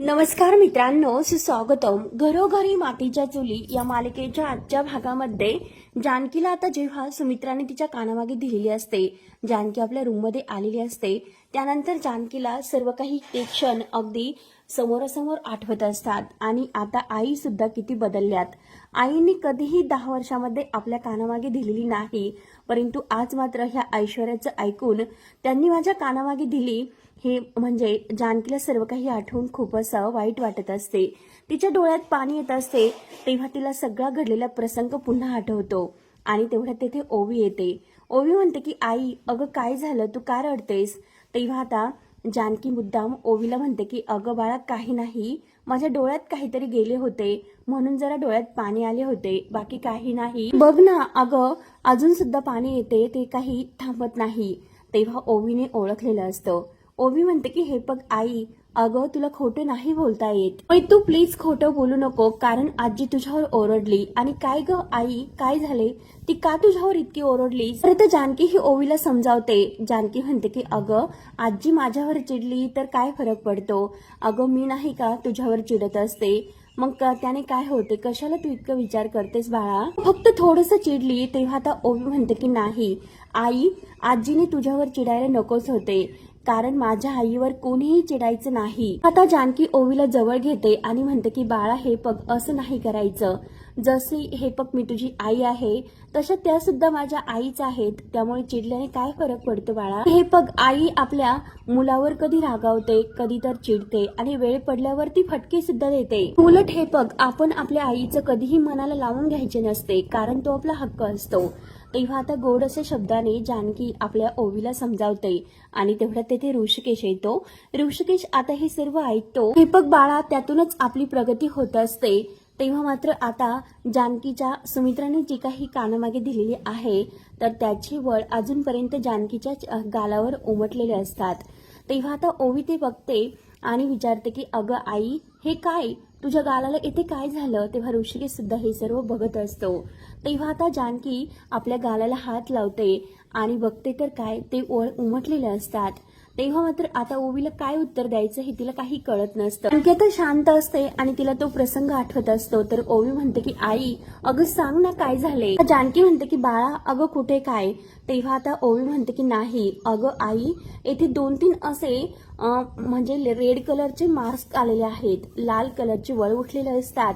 नमस्कार मित्रांनो सुस्वागतम. घरोघरी मातीच्या चुली या मालिकेच्या आजच्या भागामध्ये जानकीला आता जेव्हा सुमित्राने तिच्या कानामागे दिलेली असते जानकी आपल्या रूममध्ये आलेली असते त्यानंतर जानकीला सर्व काही ते क्षण अगदी समोरासमोर आठवत असतात आणि आता आई सुद्धा किती बदलल्यात. आईने कधीही दहा वर्षामध्ये आपल्या कानामागे दिलेली नाही परंतु आज मात्र ह्या ऐश्वर्याचं ऐकून त्यांनी माझ्या कानामागे दिली हे म्हणजे जानकीला सर्व काही आठवून खूप असं वाईट वाटत असते. तिच्या डोळ्यात पाणी येत असते तेव्हा तिला सगळा घडलेला प्रसंग पुन्हा आठवतो आणि तेवढ्यात तेथे ओवी येते. ओवी म्हणते की आई अगं काय झालं? तू का रडतेस? तेव्हा आता जानकी मुद्दाम ओवीला म्हणते की अगं बाळा काही नाही. माझ्या डोळ्यात काहीतरी गेले होते. म्हणून जरा डोळ्यात पाणी आले होते. बाकी काही नाही. बघ ना अगं अजून सुद्धा पाणी येते. ते काही थांबत नाही. तेव्हा ओवीने ओळखलेलं असतं. ओवी म्हणते की हे बघ आई अगं तुला खोटं नाही बोलता येत. पण तू प्लीज खोटं बोलू नको कारण आजी तुझ्यावर ओरडली. आणि काय ग आई काय झाले? ती का तुझ्यावर इतकी ओरडली? तर जानकी ही ओवीला समजावते. जानकी म्हणते की अगं आजी माझ्यावर चिडली तर काय फरक पडतो? अगं मी नाही का तुझ्यावर चिडत असते? मग त्याने काय होते? कशाला तू इतकं विचार करतेस बाळा? फक्त थोडस चिडली तेव्हा आता ओवी म्हणते की नाही आई आजीने तुझ्यावर चिडायला नकोच होते. कारण माझ्या आईवर कोणीही चिडायचं नाही. आता जानकी ओवीला जवळ घेते आणि म्हणते की बाळा हे पग असं नाही करायचं. जसे हे पग मी तुझी आई आहे तशा त्या सुद्धा माझ्या आईच आहेत. त्यामुळे चिडल्याने काय फरक पडतो बाळा? हे पग आई आपल्या मुलावर कधी रागावते कधी तर चिडते आणि वेळ पडल्यावर ती फटके सुद्धा देते. उलट हे पग आपण आपल्या आईचं कधीही मनाला लावून घ्यायचे नसते कारण तो आपला हक्क असतो. तेव्हा आता गोड असे शब्दाने जानकी आपल्या ओवीला समजावते. आणि तेवढ्यात तेथे ऋषिकेश येतो. ऋषिकेश आता हे सर्व ऐकतो. दीपक बाळा त्यातूनच आपली प्रगती होत असते. तेव्हा मात्र आता जानकीच्या सुमित्राने जी काही कानामागे दिलेली आहे तर त्याची वळ अजूनपर्यंत जानकीच्या च- गालावर उमटलेले असतात. तेव्हा आता ओवी ते बघते आणि विचारते की अगं आई हे काय? तुझ्या गालाला इथे काय झालं? तेव्हा ऋषिकेश सुद्धा हे सर्व बघत असतो. तेव्हा आता जानकी आपल्या गालाला हात लावते आणि बघते तर काय? ते ओळ उमटलेले असतात. तेव्हा मात्र आता ओवीला काय उत्तर द्यायचं हे तिला काही कळत नसतं. जानकी आता शांत असते आणि तिला तो प्रसंग आठवत असतो. तर ओवी म्हणते की आई अगं सांग ना काय झाले? जानकी म्हणते की बाळा अगं कुठे काय? तेव्हा आता ओवी म्हणते की नाही अगं आई येथे दोन तीन असे म्हणजे रेड कलरचे मास्क आलेले आहेत. लाल कलरचे वळ उठलेले असतात.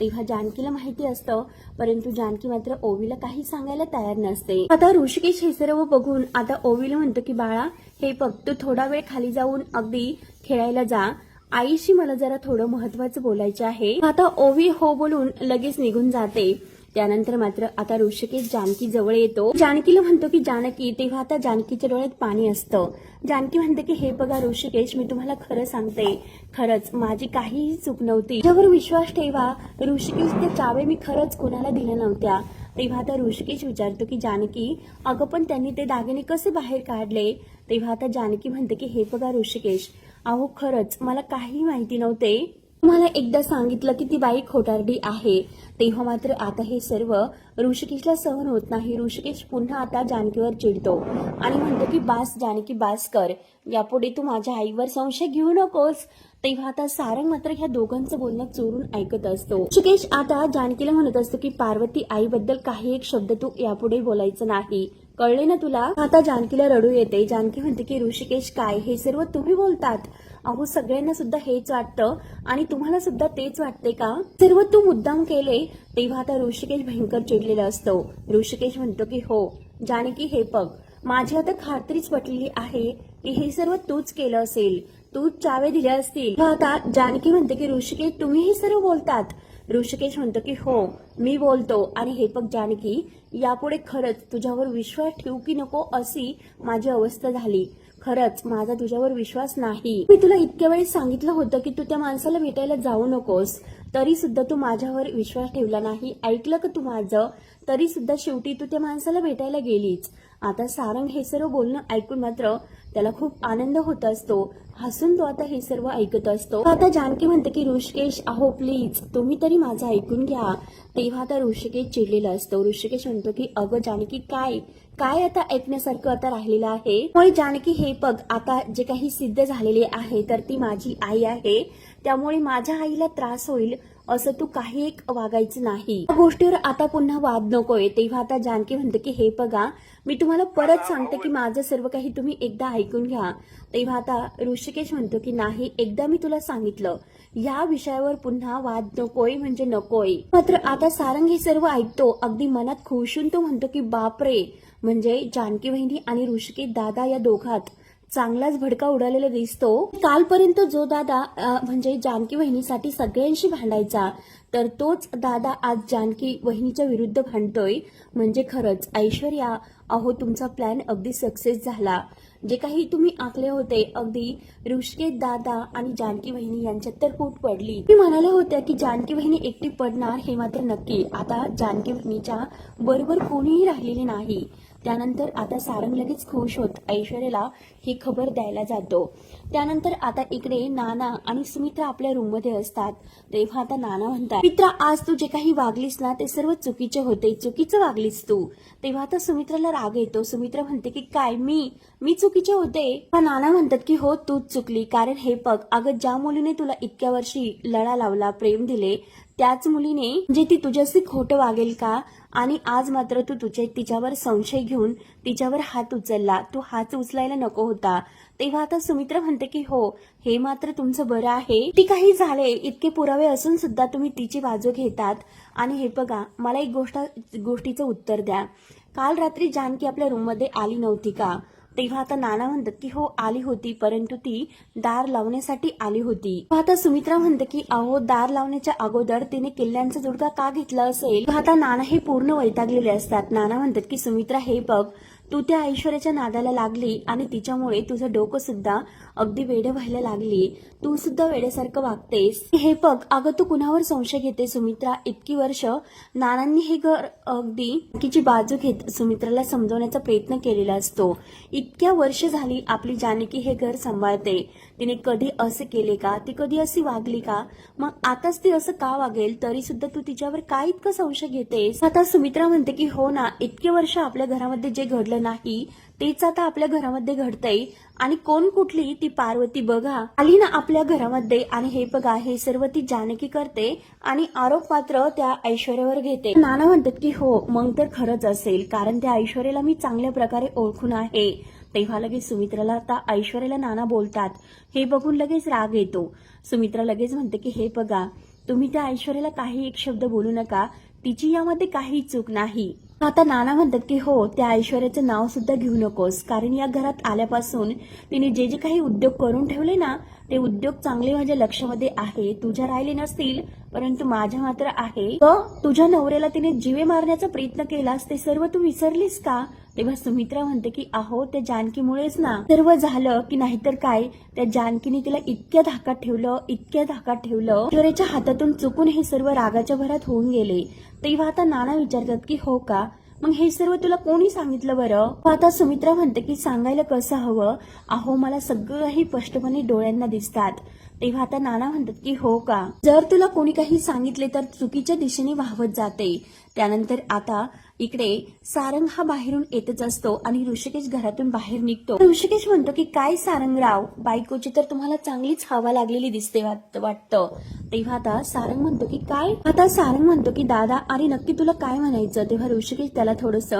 तेव्हा जानकीला माहिती असतं परंतु जानकी मात्र ओवीला काही सांगायला तयार नसते. आता ऋषिकेश हे सर्व बघून आता ओवीला म्हणतो की बाळा हे बघ तू थोडा वेळ खाली जाऊन अगदी खेळायला जा. आईशी मला जरा थोडं महत्वाचं बोलायचं आहे. आता ओवी हो बोलून लगेच निघून जाते. त्यानंतर मात्र आता ऋषिकेश जानकी जवळ येतो. जानकीला म्हणतो की जानकी तेव्हा आता जानकीच्या डोळ्यात पाणी असतं. जानकी म्हणते की हे बघा ऋषिकेश मी तुम्हाला खरं सांगते. खरंच माझी काहीही चूक नव्हती. त्यावर विश्वास ठेवा. ऋषिकेश ते चावे मी खरंच कोणाला दिल्या नव्हत्या. तेव्हा आता ऋषिकेश विचारतो की जानकी अगं पण त्यांनी ते दागिने कसे बाहेर काढले? तेव्हा आता जानकी म्हणते की हे बघा ऋषिकेश अहो खरंच मला काही माहिती नव्हते. तुम्हाला एकदा सांगितलं की ती बाई खोटारडी आहे. तेव्हा मात्र आता हे सर्व ऋषिकेशला सहन होत नाही. ऋषिकेश पुन्हा आता जानकीवर चिडतो आणि म्हणतो की बास जानकी बास कर यापुढे तू माझ्या आईवर संशय घेऊ नकोस. तेव्हा आता सारंग मात्र ह्या दोघांचं बोलणं चोरून ऐकत असतो. ऋषिकेश आता जानकीला म्हणत असतो की पार्वती आईबद्दल काही एक शब्द तू यापुढे बोलायचं नाही. कळले ना तुला? आता जानकीला रडू येते. जानकी म्हणते की ऋषिकेश काय हे सर्व तुम्ही बोलतात? अहो सगळ्यांना सुद्धा हेच वाटतं. आणि तुम्हाला सुद्धा तेच वाटते का? सर्व तू मुद्दाम केले तेव्हा आता ऋषिकेश भयंकर चिडलेला असतो. ऋषिकेश म्हणतो की हो जानकी हे बघ. माझी आता खात्रीच पटलेली आहे की हे सर्व तूच केलं असेल. तूच चावे दिल्या असतील. आता जानकी म्हणते की ऋषिकेश तुम्ही हे सर्व बोलतात. ऋषिकेश म्हणतो की हो मी बोलतो. आणि हे बघ जानकी यापुढे खरंच तुझ्यावर विश्वास ठेवू की नको अशी माझी अवस्था झाली. खरंच माझा तुझ्यावर विश्वास नाही. मी तुला इतक्या वेळेस सांगितलं होतं की तू त्या माणसाला भेटायला जाऊ नकोस. तरी सुद्धा तू माझ्यावर विश्वास ठेवला नाही. ऐकलं का तू माझं? तरी सुद्धा शेवटी तू त्या माणसाला भेटायला गेलीच. आता सारंग हे सर्व बोलणं ऐकून मात्र त्याला खूप आनंद होत असतो. हसून तो आता हे सर्व ऐकत असतो. आता जानकी म्हणते की ऋषिकेश अहो प्लीज तुम्ही तरी माझं ऐकून घ्या. तेव्हा आता ऋषिकेश चिडलेला असतो. ऋषिकेश म्हणतो की अगं जानकी काय? काय आता ऐकण्यासारखं आता राहिलेलं आहे? मुळे जानकी हे पग आता जे काही सिद्ध झालेले आहे तर ती माझी आई आहे. त्यामुळे माझ्या आईला त्रास होईल असं तू काही एक वागायचं नाही. या गोष्टीवर आता पुन्हा वाद नकोय तेव्हा आता जानकी म्हणते की हे बघा मी तुम्हाला परत सांगते की माझं सर्व काही तुम्ही एकदा ऐकून घ्या. तेव्हा आता ऋषिकेश म्हणतो की नाही एकदा मी तुला सांगितलं. या विषयावर पुन्हा वाद नकोय म्हणजे नकोय. मात्र आता सारंग हे सर्व ऐकतो. अगदी मनात खुशून तो म्हणतो की बापरे म्हणजे जानकी वहिनी आणि ऋषिकेत दादा या दोघात चांगलाच भडका उडालेला दिसतो. कालपर्यंत जो दादा म्हणजे जानकी वहिनीसाठी सगळ्यांशी भांडायचा तर तोच दादा आज जानकी वहिनीच्या विरुद्ध भांडतोय. म्हणजे खरंच ऐश्वर्या अहो तुमचा प्लॅन अगदी सक्सेस झाला. जे काही तुम्ही आखले होते अगदी ऋषिकेत दादा आणि जानकी वहिनी यांच्यात तर फूट पडली. मी म्हणाल्या होत्या की जानकी वहिनी एकटी पडणार हे मात्र नक्की. आता जानकी वहिनीच्या बरोबर कोणीही राहिलेले नाही. त्यानंतर आता सारंग लगेच खुश होत ऐश्वर्याला ही खबर द्यायला जातो. त्यानंतर आता इकडे नाना आणि सुमित्रा आपल्या रूममध्ये असतात. तेव्हा आता नाना म्हणतात मित्रा आज तू जे काही वागलीस ना ते सर्व चुकीचे होते. चुकीचं वागलीस तू. तेव्हा आता सुमित्राला राग येतो. सुमित्रा म्हणते की काय मी? मी चुकीचे होते? पण नाना म्हणतात की हो तूच चुकली. कारण हे बघ अगं ज्या मुलीने तुला इतक्या वर्षी लढा लावला प्रेम दिले त्याच मुलीने जे ती तुझ्याशी खोटं वागेल का? आणि आज मात्र तू तुझे तिच्यावर संशय घेऊन तिच्यावर हात उचलला. तू हात उचलायला नको होता. तेव्हा आता सुमित्रा म्हणते की हो हे मात्र तुमचं बरं आहे. ती काही झाले इतके पुरावे असून सुद्धा तुम्ही तिची बाजू घेतात. आणि हे बघा मला एक गोष्ट गोष्टीचं उत्तर द्या. काल रात्री जानकी आपल्या रूममध्ये आली नव्हती का? तेव्हा आता नाना म्हणतात की हो आली होती परंतु ती दार लावण्यासाठी आली होती. आता सुमित्रा म्हणते की अहो दार लावण्याच्या अगोदर तिने किल्ल्यांचा जुडका का घेतला असेल? आता नाना हे पूर्ण वैतागलेले असतात. नाना म्हणतात की सुमित्रा हे बघ तू त्या ऐश्वर्याच्या नादाला लागली आणि तिच्यामुळे तुझं डोकं सुद्धा अगदी वेडे व्हायला लागली. तू सुद्धा वेडेसारखं वागतेस. हे बघ अगं तू कुणावर संशय घेते सुमित्रा? इतकी वर्ष नानांनी हे घर अगदी तिची बाजू घेत सुमित्राला समजवण्याचा प्रयत्न केलेला असतो. इतक्या वर्ष झाली आपली जानकी हे घर सांभाळते. तिने कधी असे केले का? ती कधी अशी वागली का? मग आताच ती असं का वागेल? तरी सुद्धा तू तिच्यावर काय इतकं संशय घेतेस? आता सुमित्रा म्हणते की हो ना इतके वर्ष आपल्या घरामध्ये जे घडलं नाही तेच आता आपल्या घरामध्ये घडतंय. आणि कोण कुठली ती पार्वती बघा आली ना आपल्या घरामध्ये आणि हे बघा हे सर्व ती जानकी करते आणि आरोप मात्र त्या ऐश्वर्यावर घेते. नाना म्हणतात की हो मग तर खरंच असेल कारण त्या ऐश्वर्याला मी चांगल्या प्रकारे ओळखून आहे. तेव्हा लगेच सुमित्राला आता ऐश्वर्याला नाना बोलतात. हे बघून लगेच राग येतो. सुमित्रा लगेच म्हणते की हे बघा तुम्ही त्या ऐश्वर्याला काही एक शब्द बोलू नका. तिची यामध्ये काही चूक नाही. आता नाना म्हणतात की हो त्या ऐश्वर्याचं नाव सुद्धा घेऊ नकोस. कारण या घरात आल्यापासून तिने जे जे काही उद्योग करून ठेवले ना ते उद्योग चांगले माझ्या लक्षामध्ये आहे. तुझ्या राहिले नसतील परंतु माझ्या मात्र आहे. तुझ्या नवऱ्याला तिने जीवे मारण्याचा प्रयत्न केलास ते सर्व तू विसरलीस का? तेव्हा सुमित्रा म्हणते की अहो त्या जानकीमुळेच ना सर्व झालं की नाहीतर काय? त्या जानकीने तिला इतक्या धाकात ठेवलं इतक्या धाकात ठेवलं. ऐश्वर्याच्या हातातून चुकून हे सर्व रागाच्या भरात होऊन गेले. तेव्हा आता नाना विचारतात की हो का? मग हे सर्व तुला कोणी सांगितलं बरं? आता सुमित्रा म्हणते की सांगायला कसं हवं? अहो मला सगळं स्पष्टपणे डोळ्यांना दिसतात. तेव्हा आता नाना म्हणतात की हो का? जर तुला कोणी काही सांगितले तर चुकीच्या दिशेने वाहवत जाते. त्यानंतर आता इकडे सारंग हा बाहेरून येतच असतो आणि ऋषिकेश घरातून बाहेर निघतो. ऋषिकेश म्हणतो की काय सारंगराव बायकोची तर तुम्हाला चांगलीच हवा लागलेली दिसते वाटतं. तेव्हा आता सारंग म्हणतो की काय? आता सारंग म्हणतो की दादा अरे नक्की तुला काय म्हणायचं? तेव्हा ऋषिकेश त्याला थोडस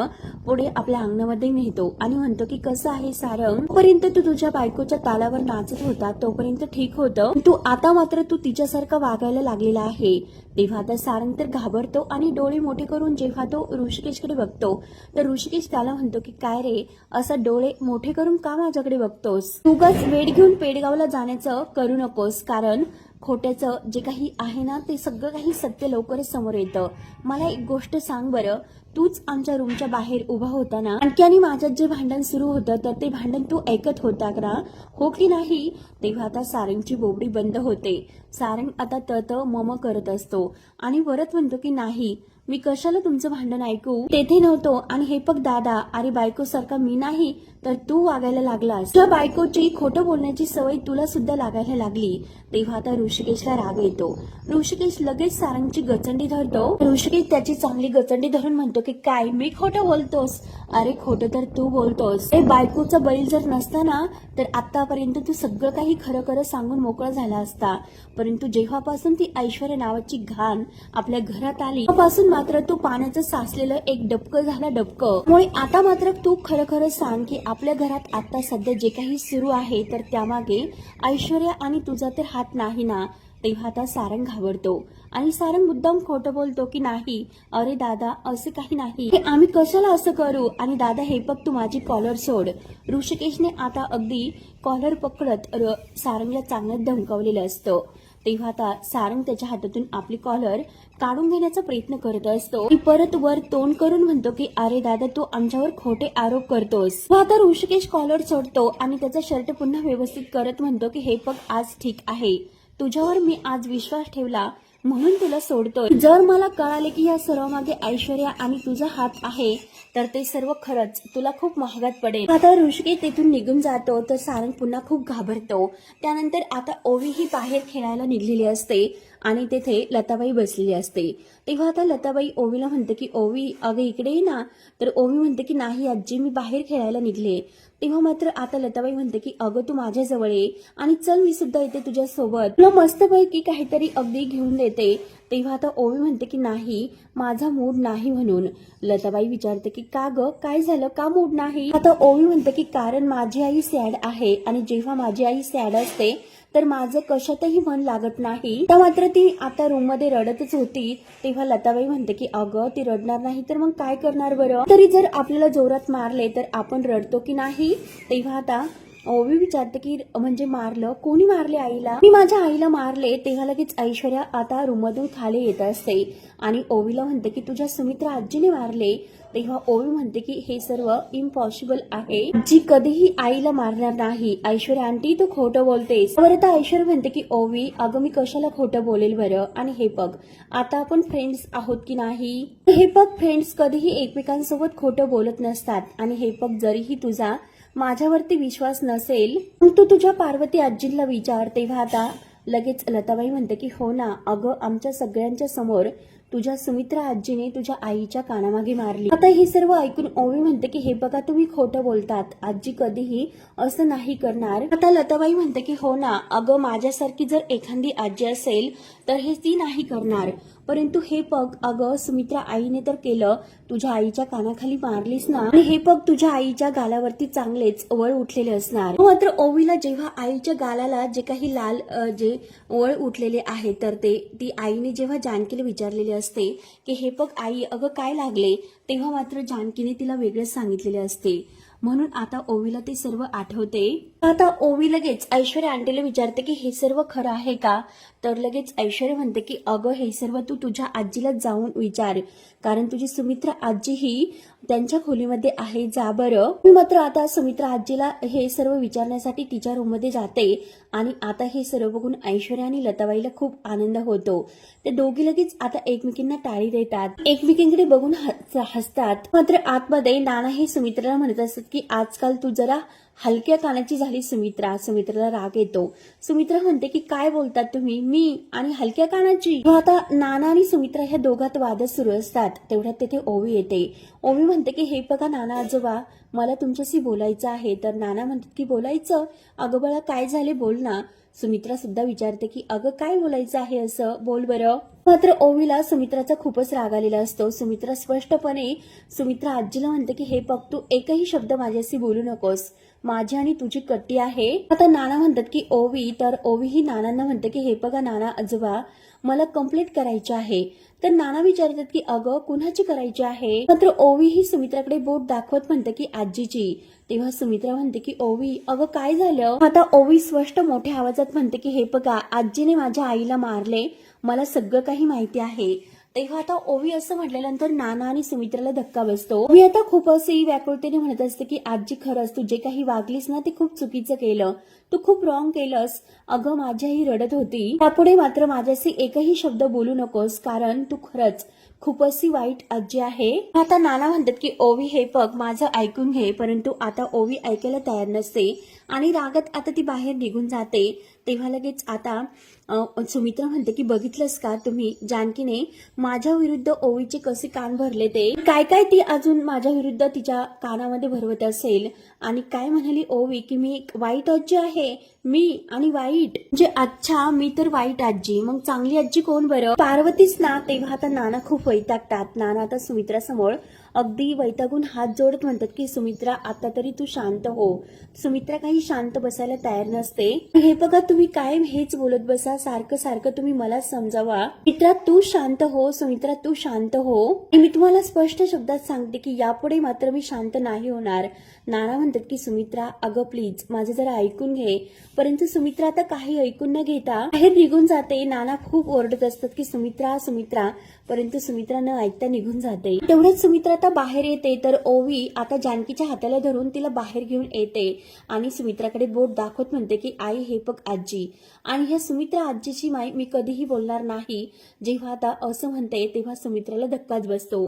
पुढे आपल्या अंगणामध्ये नेतो आणि म्हणतो की कसं आहे सारंग? तोपर्यंत तू तुझ्या बायकोच्या तालावर नाचत होता तोपर्यंत ठीक होतं. तू आता मात्र तू तिच्यासारखं वागायला लागलेला आहे. तेव्हा आता सारंग तर घाबरतो आणि डोळे मोठे करून जेव्हा तो ऋषिकेशकडे बघतो तर ऋषिकेश त्याला म्हणतो की काय रे असं डोळे मोठे करून का माझ्याकडे बघतोस? उगाच वेळ घेऊन पेडगावला जाण्याचं करू नकोस कारण खोट्याचं जे काही आहे ना ते सगळं काही सत्य लवकरच समोर येतं. मला एक गोष्ट सांग बरं. तूच आमच्या रूमच्या बाहेर उभा होता ना आणखी आणि माझ्यात जे भांडण सुरू होतं तर ते भांडण तू ऐकत होता का? हो की नाही? तेव्हा आता सारंगची बोबडी बंद होते. सारंग आता तत मम करत असतो. आणि परत म्हणतो की नाही मी कशाला तुमचं भांडण ऐकू? तेथे नव्हतो. आणि हे बघ दादा अरे बायको सारखा मी नाही तर तू वागायला लागलास. तुझ्या बायकोची खोटं बोलण्याची सवय तुला सुद्धा लागायला लागली. तेव्हा आता ऋषिकेशला राग येतो. ऋषिकेश लगेच सारंगची गचंडी धरतो. ऋषिकेश त्याची चांगली गचंडी धरून म्हणतो की काय मी खोटं बोलतोस? अरे खोटं तर तू बोलतोस. हे बायकोचा बैल जर नसता ना तर आतापर्यंत तू सगळं काही खरं खरं सांगून मोकळा झाला असता. परंतु जेव्हापासून ती ऐश्वर्या नावाची घाण आपल्या घरात आली तेव्हापासून मात्र तू पाण्याचं साचलेलं एक डबकं झाला डबकं. मुळे आता मात्र तू खरं खरं सांग की आपल्या घरात आता सध्या जे काही सुरू आहे तर त्यामागे ऐश्वर्या आणि तुझा तर हात नाही ना? तेव्हा आता सारंग घाबरतो. आणि सारंग मुद्दाम खोटं बोलतो की नाही अरे दादा असं काही नाही. हे आम्ही कशाला असं करू? आणि दादा हे बघ तू माझी कॉलर सोड. ऋषिकेशने आता अगदी कॉलर पकडत र- सारंगला चांगलं धमकावलेलं असतं. तेव्हा आता सारंग त्याच्या हातातून आपली कॉलर काढून घेण्याचा प्रयत्न करत असतो. परत वर तोंड करून म्हणतो की अरे दादा तू आमच्यावर खोटे आरोप करतोस तेव्हा आता ऋषिकेश कॉलर सोडतो आणि त्याचा शर्ट पुन्हा व्यवस्थित करत म्हणतो की हे बघ आज ठीक आहे. तुझ्यावर मी आज विश्वास ठेवला म्हणून तुला सोडतोय. जर मला कळाले की या सर्वामागे ऐश्वर्या आणि तुझा हात आहे तर ते सर्व खरंच तुला खूप महागात पडेल. आता ऋषिकेश तेथून निघून जातो तर सारंग पुन्हा खूप घाबरतो. त्यानंतर आता ओवी ही बाहेर खेळायला निघलेली असते. आणि तेथे लताबाई बसलेली असते. तेव्हा आता लताबाई ओवीला म्हणते की ओवी अगं इकडे ये ना. तर ओवी म्हणते की नाही आजी मी बाहेर खेळायला निघले. तेव्हा मात्र आता लताबाई म्हणते की अगं तू माझ्याजवळ ये आणि चल मी सुद्धा येते तुझ्या सोबत तुला मस्तपैकी काहीतरी अगदी घेऊन देते. तेव्हा आता ओवी म्हणते की नाही माझा मूड नाही म्हणून. लताबाई विचारते की का ग? काय झालं? का मूड नाही? आता ओवी म्हणते की कारण माझी आई सॅड आहे आणि जेव्हा माझी आई सॅड असते तर माझं कशातही मन लागत नाही. तर मात्र ती आता रूममध्ये रडतच होती. तेव्हा लताबाई म्हणते की अगं ती रडणार नाही तर मग काय करणार बरं? तरी जर आपल्याला जोरात मारले तर आपण रडतो की नाही? तेव्हा आता ओवी विचारते की म्हणजे मारलं? कोणी मारले आईला? मी माझ्या आईला मारले. तेव्हा लगेच ऐश्वर्या आता रूममधून खाली येत असते. आणि ओवीला म्हणते की तुझ्या सुमित्रा आजीने मारले. तेव्हा ओवी म्हणते की हे सर्व इम्पॉसिबल आहे. जी कधीही आईला मारणार नाही. ऐश्वर्या आंटी तू खोटं बोलतेस. बरं तर ऐश्वर्या म्हणते की ओवी अगं मी कशाला खोटं बोलेल बरं? आणि हे बघ आता आपण फ्रेंड्स आहोत की नाही? हे बघ फ्रेंड्स कधीही एकमेकांसोबत खोटं बोलत नसतात. आणि हे बघ जरीही तुझा माझ्यावरती विश्वास नसेल मग तू तुझ्या पार्वती आजींना विचार. तेव्हा आता लगेच लताबाई म्हणते की हो ना अगं आमच्या सगळ्यांच्या समोर तुझ्या सुमित्रा आजीने तुझ्या आईच्या कानामागे मारली. आता हे सर्व ऐकून ओवी म्हणते की हे बघा तुम्ही खोटं बोलतात. आजी कधीही असं नाही करणार. आता लताबाई म्हणते की हो ना अगं माझ्यासारखी जर एखादी आजी असेल तर हे ती नाही करणार. परंतु हे पग अगं सुमित्रा आईने तर केलं. तुझ्या आईच्या कानाखाली मारलीस ना? आणि हे पग तुझ्या आईच्या गालावरती चांगलेच वळ उठलेले असणार. मात्र ओवीला जेव्हा आईच्या गालाला जे काही लाल जे वळ उठलेले आहे तर ते ती आईने जेव्हा जानकीला विचारलेले असते की हे पग आई अगं काय लागले तेव्हा मात्र जानकीने तिला वेगळंच सांगितलेले असते. म्हणून आता ओवीला ते सर्व आठवते. आता ओवी लगेच ऐश्वर्या आंटीला विचारते की हे सर्व खरं आहे का? तर लगेच ऐश्वर्या म्हणते की अगं हे सर्व तू तुझ्या आजीला जाऊन विचार. कारण तुझी सुमित्रा आजी ही त्यांच्या खोलीमध्ये आहे जा बरं. मी मात्र आता सुमित्रा आजीला हे सर्व विचारण्यासाठी तिच्या रूममध्ये जाते आणि आता हे सर्व बघून ऐश्वर्या आणि लताबाईला खूप आनंद होतो. ते दोघी लगेच आता एकमेकींना टाळी देतात. एकमेकींकडे बघून हस- हसतात. मात्र आतमध्ये नाना हे सुमित्राला म्हणत असतात की आजकाल तू जरा हलक्या कानाची झाली सुमित्रा. सुमित्राला राग येतो. सुमित्रा म्हणते की काय बोलतात तुम्ही? मी आणि हलक्या कानाची. आता नाना आणि सुमित्रा ह्या दोघात वादच सुरू असतात. तेवढ्यात तेथे ओवी येते. ओवी म्हणते की हे बघा नाना आजोबा मला तुमच्याशी बोलायचं आहे. तर नाना म्हणतात की बोलायचं? अगं बाळा काय झाले बोल ना. सुमित्रा सुद्धा विचारते की अगं काय बोलायचं आहे असं? बोल बरं. मात्र ओवीला सुमित्राचा खूपच राग आलेला असतो. सुमित्रा स्पष्टपणे सुमित्रा आजीला म्हणते की हे बघ तू एकही शब्द माझ्याशी बोलू नकोस. माझी आणि तुझी कट्टी आहे. आता नाना म्हणतात की ओवी तर ओवी ही नानांना म्हणते की हे बघा नाना आजोबा मला कंप्लीट करायचे आहे. तर नाना विचारतात की अगं कुणाची करायची आहे? मात्र ओवी ही सुमित्राकडे बोट दाखवत म्हणते की आजीची. तेव्हा सुमित्रा म्हणते की ओवी अगं काय झालं? आता ओवी स्पष्ट मोठ्या आवाजात म्हणते की हे बघा आजीने माझ्या आईला मारले. मला सगळं काही माहिती आहे. तेव्हा आता ओवी असं म्हटल्यानंतर नाना आणि सुमित्राला धक्का बसतो. ओवी आता खूप असे व्याकुळतेने म्हणत असते की आजी खरंच तू जे काही वागलीस ना ते खूप चुकीचं केलं. तू खूप रॉंग केलंस. अगं माझी रडत होती. त्यापुढे मात्र माझ्याशी एकही शब्द बोलू नकोस कारण तू खरंच खूप अशी वाईट आजी आहे. आता नाना म्हणतात की ओवी हे पग माझं ऐकून घे परंतु आता ओवी ऐकायला तयार नसते आणि रागात आता ती बाहेर निघून जाते. तेव्हा लगेच आता सुमित्रा म्हणते की बघितलंस का तुम्ही? जानकीने माझ्या विरुद्ध ओवीचे कसे कान भरले ते? काय काय ती अजून माझ्या विरुद्ध तिच्या कानामध्ये भरवत असेल? आणि काय म्हणाली ओवी की मी एक वाईट आजी आहे? मी आणि वाईट. म्हणजे अच्छा मी तर वाईट आजी. मग चांगली आजी कोण बरं? पार्वतीच ना. तेव्हा आता नाना खूप वैतागतात. नाना आता सुमित्रा समोर अगदी वैतागून हात जोडत म्हणतात की सुमित्रा आता तरी तू शांत हो. सुमित्रा काही शांत बसायला तयार नसते. हे बघा तुम्ही कायम हेच बोलत बसा. सारखं सारखं तुम्ही मला समजावा. मित्रा तू शांत हो. सुमित्रा तू शांत हो मी तुम्हाला स्पष्ट शब्दात सांगते की यापुढे मात्र मी शांत नाही होणार. नाना म्हणतात की सुमित्रा अगं प्लीज माझं जरा ऐकून घे. परंतु सुमित्रा आता काही ऐकून न घेता बाहेर निघून जाते. नाना खूप ओरडत असतात की सुमित्रा सुमित्रा. परंतु सुमित्रा न ऐकता निघून जाते. तेवढ्याच सुमित्रा आता बाहेर येते. तर ओवी आता जानकीच्या हाताला धरून तिला बाहेर घेऊन येते. आणि सुमित्राकडे बोट दाखवत म्हणते की आई हे बघ आजी. आणि ह्या सुमित्रा आजीची माई मी कधीही बोलणार नाही. जेव्हा आता असं म्हणते तेव्हा सुमित्राला धक्काच बसतो.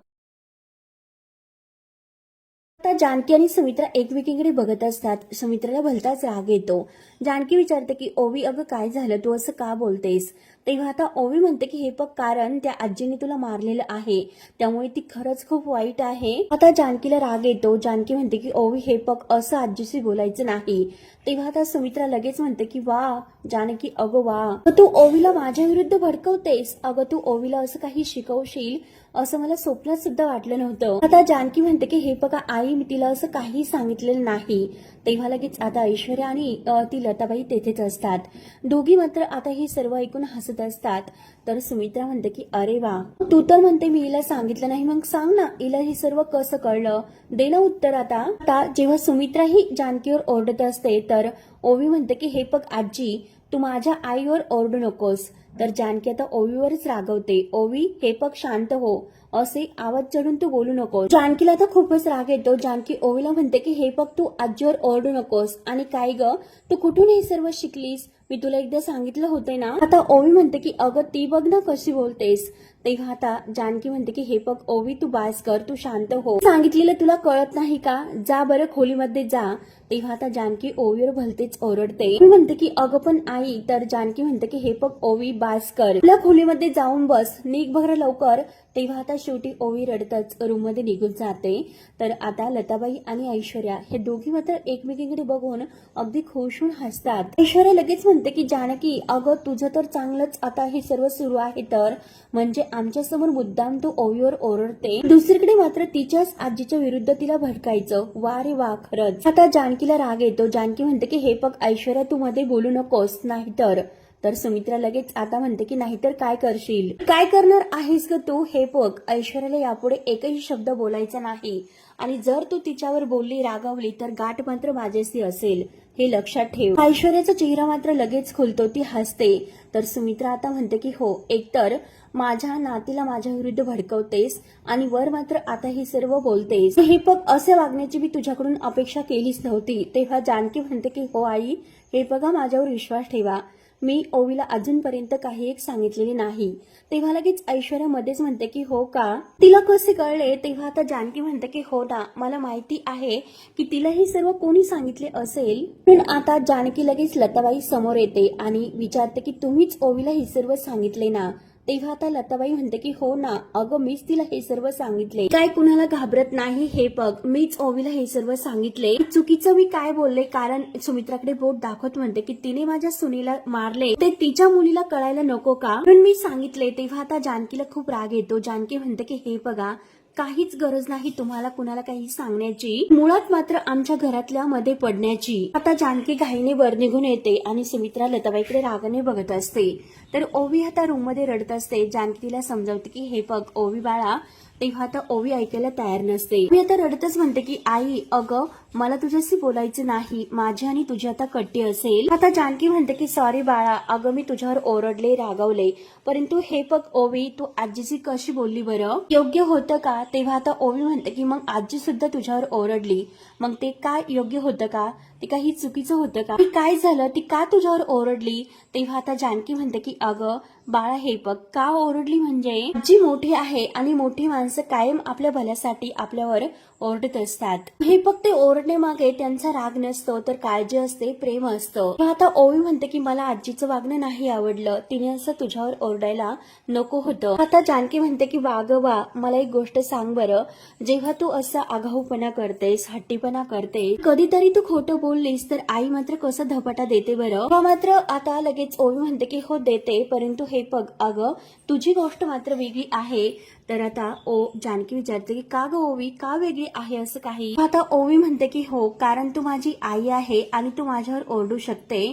आता जानकी आणि सुमित्रा एकमेकीकडे बघत असतात. सुमित्राला भलताच राग येतो. जानकी विचारते की ओवी अगं काय झालं? तू असं का बोलतेस? तेव्हा आता ओवी म्हणते की हे बघ कारण त्या आजीने तुला मारलेलं आहे. त्यामुळे ती खरंच खूप वाईट आहे. आता जानकीला राग येतो. जानकी म्हणते की ओवी हे बघ असं आजीशी बोलायचं नाही. तेव्हा आता सुमित्रा लगेच म्हणते की वा जानकी अगं वा. तू ओवीला माझ्या विरुद्ध भडकवतेस. अगं तू ओवीला असं काही शिकवशील? असं मला स्वप्नात सुद्धा वाटलं नव्हतं. आता जानकी म्हणते की हे बघा आई मी तिला असं काही सांगितलेलं नाही. तेव्हा लगेच आता ऐश्वर्या आणि ती लताबाई तेथेच असतात. दोघी मात्र आता हे सर्व ऐकून हसत असतात. तर सुमित्रा म्हणते की अरे वा. तू तर म्हणते मी हिला सांगितलं नाही. मग सांग ना हिला हे सर्व कसं कळलं? दे ना उत्तर आता. आता जेव्हा सुमित्रा ही जानकीवर ओरडत असते तर ओवी म्हणते की हे बघ आजी तू माझ्या आईवर ओरडू नकोस. तर जानकी आता ओवीवरच रागवते. ओवी हे पग शांत हो. असे आवाज चढून तू बोलू नकोस. जानकीला तर खूपच राग येतो. जानकी ओवीला म्हणते की हे पग तू आजीवर ओरडू नकोस. आणि काय ग? तू कुठून हे सर्व शिकलीस? मी तुला एकदा सांगितलं होते ना? आता ओवी म्हणते की अगं ती बघ ना कशी बोलतेस. तेव्हा आता जानकी म्हणते की हे बघ ओवी तू बास कर तू शांत हो. सांगितलेलं तुला कळत नाही का? जा बरं खोलीमध्ये जा. तेव्हा आता जानकी ओवीवर भलतेच ओरडते. मी म्हणते की अगं पण आई तर जानकी म्हणते की हे बघ ओवी बास कर. तुला खोलीमध्ये जाऊन बस निघ बरं लवकर. तेव्हा आता शेवटी ओवी रडतच रूममध्ये निघून जाते. तर आता लताबाई आणि ऐश्वर्या हे दोघी मात्र एकमेकीकडे बघून अगदी खुश होऊन हसतात. ऐश्वर्या लगेच म्हणते की जानकी अगं तुझं तर चांगलंच आता हे सर्व सुरू आहे तर. म्हणजे आमच्यासमोर मुद्दाम तू ओवीवर ओरडते. दुसरीकडे मात्र तिच्याच आजीच्या विरुद्ध तिला भडकायचं. वा रे वा खरंच. आता जानकीला राग येतो. जानकी म्हणते की हे बघ ऐश्वर्या तू मध्ये बोलू नकोस. नाहीतर. तर सुमित्रा लगेच आता म्हणते की नाहीतर काय करशील? काय करणार आहेस ग तू? हे बघ ऐश्वर्याला यापुढे एकही शब्द बोलायचा नाही. आणि जर तू तिच्यावर बोलली रागावली तर गाठ मात्र माझ्याशी असेल. हे लक्षात ठेव. ऐश्वर्याचा चेहरा मात्र लगेच खुलतो. ती हसते. तर सुमित्रा आता म्हणते की हो एकतर माझ्या नातीला माझ्या विरुद्ध भडकवतेस आणि वर मात्र आता हे सर्व बोलतेस. हे बघ असे वागण्याची मी तुझ्याकडून अपेक्षा केलीच नव्हती. तेव्हा जानकी म्हणते की हो आई हे बघा माझ्यावर विश्वास ठेवा. मी ओवीला अजूनपर्यंत काही एक सांगितलेले नाही. तेव्हा लगेच ऐश्वर्या मध्येच म्हणते की हो का? तिला कसे कळले? तेव्हा आता जानकी म्हणते की हो ना मला माहिती आहे की तिला हे सर्व कोणी सांगितले असेल. पण आता जानकी लगेच लताबाई समोर येते आणि विचारते की तुम्हीच ओवीला हे सर्व सांगितले ना? तेव्हा आता लताबाई म्हणते की हो ना अगं मीच तिला हे सर्व सांगितले. काय कुणाला घाबरत नाही हे बघ मीच ओवीला हे सर्व सांगितले. चुकीचं मी काय बोलले? कारण सुमित्राकडे बोट दाखवत म्हणते की तिने माझ्या सुनीला मारले. ते तिच्या मुलीला कळायला नको का? पण मी सांगितले तेव्हा आता जानकीला खूप राग येतो. जानकी म्हणते की हे बघा काहीच गरज नाही तुम्हाला कुणाला काही सांगण्याची. मुळात मात्र आमच्या घरातल्या मध्ये पडण्याची. आता जानकी घाईने वर निघून येते आणि सुमित्रा लताबाईकडे रागाने बघत असते. तर ओवी आता रूममध्ये रडत असते. जानकी तिला समजावते की हे बघ ओवी बाळा तेव्हा आता ओवी ऐकायला तयार नसते. मी आता रडतच म्हणते की आई अगं मला तुझ्याशी बोलायचं नाही. माझी आणि तुझी आता कट्टी असेल. आता जानकी म्हणते की सॉरी बाळा अगं मी तुझ्यावर ओरडले रागवले. परंतु हे बघ ओवी तू आजीची कशी बोलली बरं? योग्य होतं का? तेव्हा आता ओवी म्हणते की मग आजी सुद्धा तुझ्यावर ओरडली. मग ते काय योग्य होतं का? ते काही चुकीचं होतं का? काय झालं? ती का तुझ्यावर ओरडली? तेव्हा आता जानकी म्हणते की अगं बाळा हे बघ का ओरडली म्हणजे? जी मोठी आहे आणि मोठी माणसं कायम आपल्या भल्यासाठी आपल्यावर ओरडत असतात. हे फक्त ओरडण्यामागे मागे त्यांचा राग नसतो तर काळजी असते प्रेम असतं. आता ओवी म्हणते की मला आजीचं वागणं नाही आवडलं. तिने असं तुझ्यावर ओरडायला नको होतं. आता जानकी म्हणते की वाग वा मला एक गोष्ट सांग बरं. जेव्हा तू असा आगाऊपणा करतेस हट्टीपणा करते कधीतरी तू खोटं बोललीस तर आई मात्र कसं धपाटा देते बरं? मात्र आता लगेच ओवी म्हणते की हो देते. परंतु हे बघ अगं तुझी गोष्ट मात्र वेगळी आहे. तर आता ओ जानकी विचारते की का ग ओवी? का वेगळी आहे असं काही? आता ओवी म्हणते की हो कारण तू माझी आई आहे आणि तू माझ्यावर ओरडू शकते.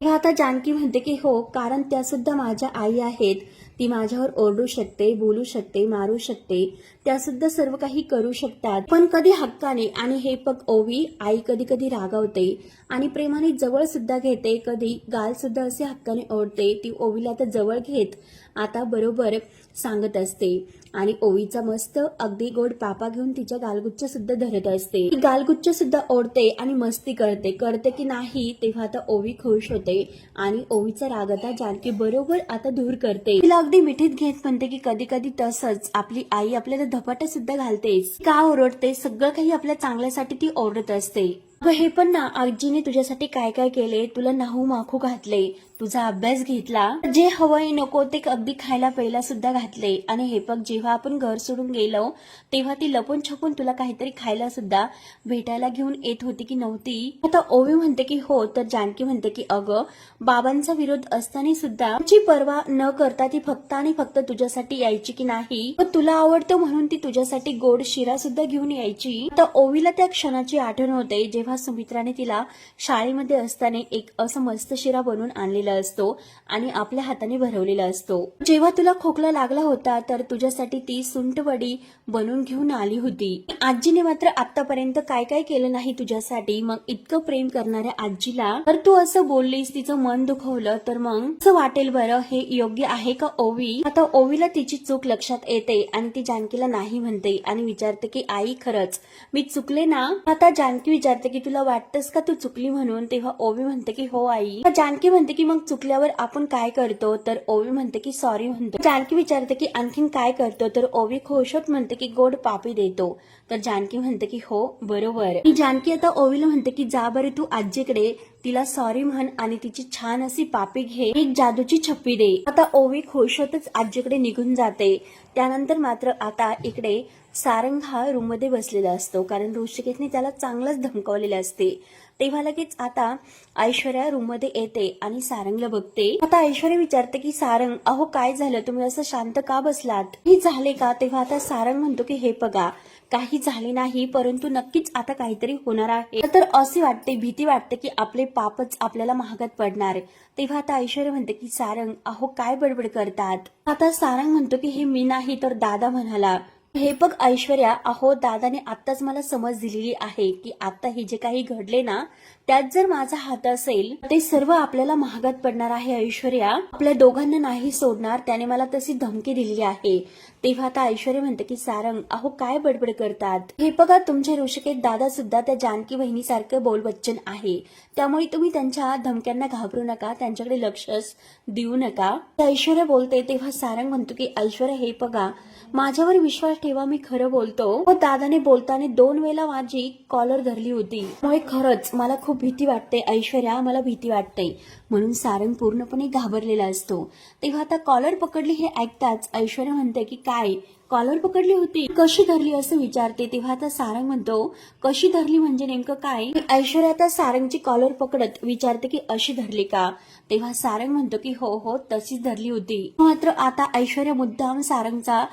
आता जानकी म्हणते की हो कारण त्या सुद्धा माझ्या आई आहेत. ती माझ्यावर ओरडू शकते बोलू शकते मारू शकते. त्या सुद्धा सर्व काही करू शकतात. पण कधी हक्काने आणि हे पग ओवी आई कधी कधी रागावते आणि प्रेमाने जवळ सुद्धा घेते. कधी गाल सुद्धा असे हक्काने ओढते. ती ओवीला तर जवळ घेत आता बरोबर सांगत असते. आणि ओवीचा मस्त अगदी गोड पापा घेऊन तिच्या गालगुच्छ सुद्धा धरत असते. ती गालगुच्छ सुद्धा ओढते आणि मस्ती करते. करते की नाही तेव्हा आता ओवी खुश होते आणि ओवीचा राग आता जानकी बरोबर आता दूर करते. तिला अगदी मिठीत घेत म्हणते की कधी कधी तसंच आपली आई आपल्याला धपाटा सुद्धा घालतेच. का ओरडते? सगळं काही आपल्या चांगल्यासाठी ती ओरडत असते. हे पण ना आजीने तुझ्यासाठी काय काय केले? तुला नाहू माखू घातले. तुझा अभ्यास घेतला? जे हवंय नको ते अगदी खायला प्यायला सुद्धा घातले. आणि हे बघ जेव्हा आपण घर सोडून गेलो तेव्हा ती लपून छपून तुला काहीतरी खायला सुद्धा भेटायला घेऊन येत होती की नव्हती. आता ओवी म्हणते की हो तर जानकी म्हणते की अगं बाबांचा विरोध असताना सुद्धा तुझी पर्वा न करता ती फक्त आणि फक्त तुझ्यासाठी यायची की नाही? तुला आवडतो म्हणून ती तुझ्यासाठी गोड शिरा सुद्धा घेऊन यायची. तर ओवीला त्या क्षणाची आठवण होते जेव्हा सुमित्राने तिला शाळेमध्ये असताना एक असं मस्त शिरा बनवून आणलेला असतो आणि आपल्या हाताने भरवलेला असतो. जेव्हा तुला खोकला लागला होता तर तुझ्यासाठी ती सुंटवडी बनवून घेऊन आली होती. आजीने मात्र आतापर्यंत काय काय केलं नाही तुझ्यासाठी. मग इतकं प्रेम करणाऱ्या आजीला तर तू असं बोललीस तिचं मन दुखवलं तर मग असं वाटेल बरं हे योग्य आहे का ओवी? आता ओवीला तिची चूक लक्षात येते आणि ती जानकीला नाही म्हणते आणि विचारते की आई खरंच मी चुकले ना? आता जानकी विचारते की तुला वाटतंस का तू चुकली म्हणून? तेव्हा ओवी म्हणते की हो आई. जानकी म्हणते की मग चुकल्यावर आपण काय करतो? तर ओवी म्हणते की सॉरी म्हणतो. जानकी विचारते की आणखीन काय करतो? तर ओवी खोशत म्हणते की गोड पापी देतो. तर जानकी म्हणते की हो बरोबर. जानकी आता ओवीला म्हणते की जा बरे तू आजीकडे तिला सॉरी म्हण आणि तिची छान अशी पापी घे. एक जादूची छप्पी दे. आता ओवी खुश होतच आजीकडे निघून जाते. त्यानंतर मात्र आता इकडे सारंग हा रूममध्ये बसलेला असतो. कारण ऋषिकेशने त्याला चांगलंच धमकावलेले असते. तेव्हा लगेच आता ऐश्वर्या रूममध्ये येते आणि सारंगला बघते. आता ऐश्वर्या विचारते की सारंग अहो काय झालं? तुम्ही असं शांत का बसलात? हे झाले का? तेव्हा आता सारंग म्हणतो की हे बघा काही झाले नाही परंतु नक्कीच आता काहीतरी होणार आहे. तर असे वाटते भीती वाटते की आपले पापच आपल्याला महागात पडणार तेव्हा आता ऐश्वर्या म्हणते की सारंग अहो काय बडबड करतात? आता सारंग म्हणतो की हे मी नाही तर दादा म्हणाला. हे बघ ऐश्वर्या अहो दादाने आत्ताच मला समज दिलेली आहे की आता हे जे काही घडले ना त्यात जर माझा हात असेल ते सर्व आपल्याला महागात पडणार आहे ऐश्वर्या. आपल्या दोघांना नाही सोडणार त्याने मला तशी धमकी दिलेली आहे. तेव्हा आता ऐश्वर्या म्हणते की सारंग अहो काय बडबड करतात? हे बघा तुमचे ऋषिकेत दादा सुद्धा त्या जानकी बहिणीसारखं बोलबच्चन आहे. त्यामुळे तुम्ही त्यांच्या धमक्यांना घाबरू नका त्यांच्याकडे लक्षच देऊ नका. ऐश्वर्या बोलते तेव्हा सारंग म्हणतो की ऐश्वर्या हे बघा माझ्यावर विश्वास ठेवा मी खरं बोलतो. व दादाने बोलताना दोन वेळा माझी कॉलर धरली होती. त्यामुळे खरंच मला खूप भीती वाटते ऐश्वर्या मला भीती वाटते. म्हणून सारंग पूर्णपणे घाबरलेला असतो. तेव्हा आता कॉलर पकडली हे ऐकताच ऐश्वर्या म्हणते की काय कॉलर पकडली होती. कशी धरली असं विचारते तेव्हा आता सारंग म्हणतो कशी धरली म्हणजे नेमकं काय? ऐश्वर्या आता सारंगची कॉलर पकडत विचारते की अशी धरली का? तेव्हा सारंग म्हणतो की हो हो तशीच धरली होती. मात्र आता ऐश्वर्या मुद्दाम सारंगचा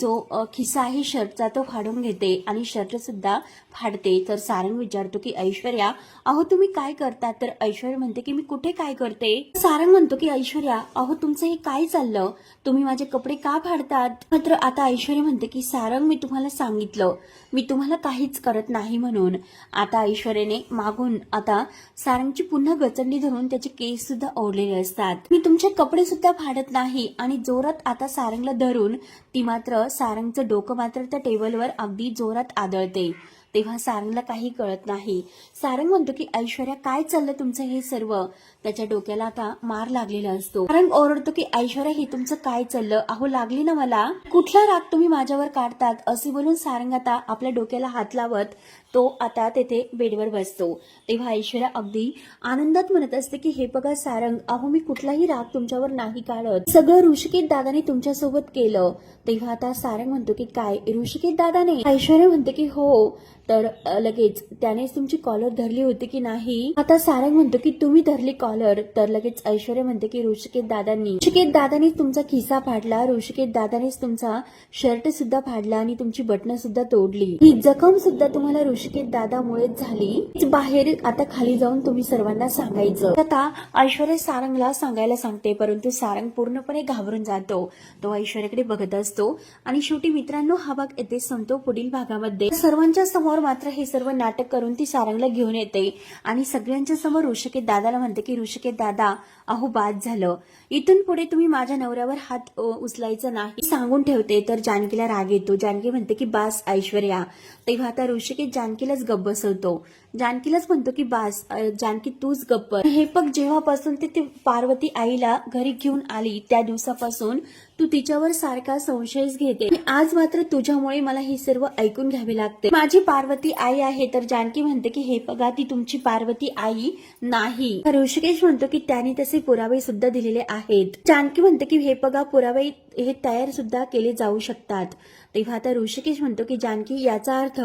जो खिस्सा आहे शर्टचा तो फाडून घेते आणि शर्ट सुद्धा फाडते. तर सारंग विचारतो की ऐश्वर्या अहो तुम्ही काय करता? तर ऐश्वर्या म्हणते की मी कुठे काय करते? सारंग म्हणतो की ऐश्वर्या अहो तुमचं हे काय चाललं? तुम्ही माझे कपडे का फाडतात? मात्र आता ऐश्वर्या म्हणते की सारंग मी तुम्हाला सांगितलं. मी तुम्हाला काहीच करत नाही म्हणून. आता ऐश्वर्याने मागून आता सारंगची पुन्हा गचंडी धरून त्याचे केस सुद्धा ओढलेले असतात. मी तुमचे कपडे सुद्धा फाडत नाही आणि जोरात आता सारंगला धरून ती मात्र सारंगचं डोकं मात्र त्या टेबलवर अगदी जोरात आदळते. तेव्हा सारंगला काही कळत नाही. सारंग म्हणतो की ऐश्वर्या काय चाललं तुमचं हे सर्व? त्याच्या डोक्याला आता मार लागलेला असतो. सारंग ओरडतो की ऐश्वर्या हे तुमचं काय चाललं? अहो लागली ना मला. कुठला राग तुम्ही माझ्यावर काढतात? असे बोलून सारंग आता आपल्या डोक्याला हात लावत तो आता तेथे बेडवर बसतो. तेव्हा ऐश्वर्या अगदी आनंदात म्हणत असते की हे बघा सारंग अहो मी कुठलाही राग तुमच्यावर नाही काढत. सगळं ऋषिकेत दादाने तुमच्यासोबत केलं. तेव्हा आता सारंग म्हणतो की काय? ऋषिकेत दादाने? ऐश्वर्या म्हणते की हो. तर लगेच त्यानेच तुमची कॉलर धरली होती की नाही? आता सारंग म्हणतो की तुम्ही धरली कॉलर तर लगेच ऐश्वर्या म्हणते की ऋषिकेत दादांनी. ऋषिकेत दादानेच तुमचा खिसा फाडला. ऋषिकेत दादानेच तुमचा शर्ट सुद्धा फाडला आणि तुमची बटणं सुद्धा तोडली. ही जखम सुद्धा तुम्हाला ऋषिकेत दादामुळेच झाली. बाहेर आता खाली जाऊन तुम्ही सर्वांना सांगायचं. आता ऐश्वर्या सारंगला सांगायला सांगते परंतु सारंग पूर्णपणे घाबरून जातो. तो ऐश्वर्याकडे बघत असतो. आणि शेवटी मित्रांनो हा भाग येथे संपतो. पुढील भागामध्ये सर्वांच्या समोर मात्र हे सर्व नाटक करून ती सारंगला घेऊन येते. आणि सगळ्यांच्या समोर ऋषिकेत दादाला म्हणते की ऋषिकेत दादा अहो बाद झालं. इथून पुढे तुम्ही माझ्या नवऱ्यावर हात उचलायचा नाही. सांगून ठेवते तर जानकीला राग येतो. जानकी म्हणते की बास ऐश्वर्या. तेव्हा आता ऋषिकेत जानकीलाच गप्प बसवतो. जानकीलाच म्हणतो की बास जानकी तूच गप्प हे पग जेव्हापासून ते पार्वती आईला घरी घेऊन आली त्या दिवसापासून तू तिच्यावर सारखा संशयच घेते. आज मात्र तुझ्यामुळे मला हे सर्व ऐकून घ्यावे लागते. माझी पार्वती आई आहे तर जानकी म्हणते की हे बघा ती तुमची पार्वती आई नाही. ऋषिकेश म्हणतो की त्याने तसे पुरावे सुद्धा दिलेले आहेत. जानकी म्हणते की हे बघा पुरावे हे तयार सुद्धा केले जाऊ शकतात. तेव्हा आता ऋषिकेश म्हणतो की जानकी याचा अर्थ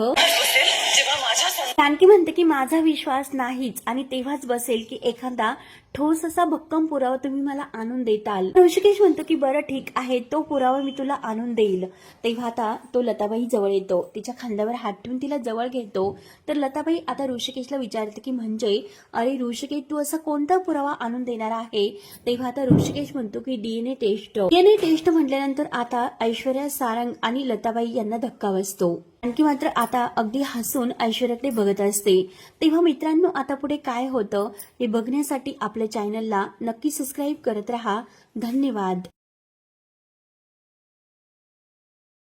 जानकी म्हणते की माझा विश्वास नाहीच आणि तेव्हाच बसेल की एखादा ठोस असा भक्कम पुरावा तुम्ही मला आणून देताल. ऋषिकेश म्हणतो की बरं ठीक आहे. तो पुरावा मी तुला आणून देईल. तेव्हा आता तो लताबाई जवळ येतो. तिच्या खांद्यावर हात ठेवून तिला जवळ घेतो. तर लताबाई आता ऋषिकेशला विचारते की म्हणजे अरे ऋषिकेश तू असा कोणता पुरावा आणून देणार आहे? तेव्हा आता ऋषिकेश म्हणतो की डीएनए टेस्ट. डीएनए टेस्ट म्हटल्यानंतर आता ऐश्वर्या सारंग आणि लताबाई यांना धक्का बसतो. आणखी मात्र आता अगदी हसून ऐश्वर्याकडे बघत असते. तेव्हा मित्रांनो आता पुढे काय होतं हे बघण्यासाठी आपल्या चॅनलला नक्की सबस्क्राईब करत राहा. धन्यवाद.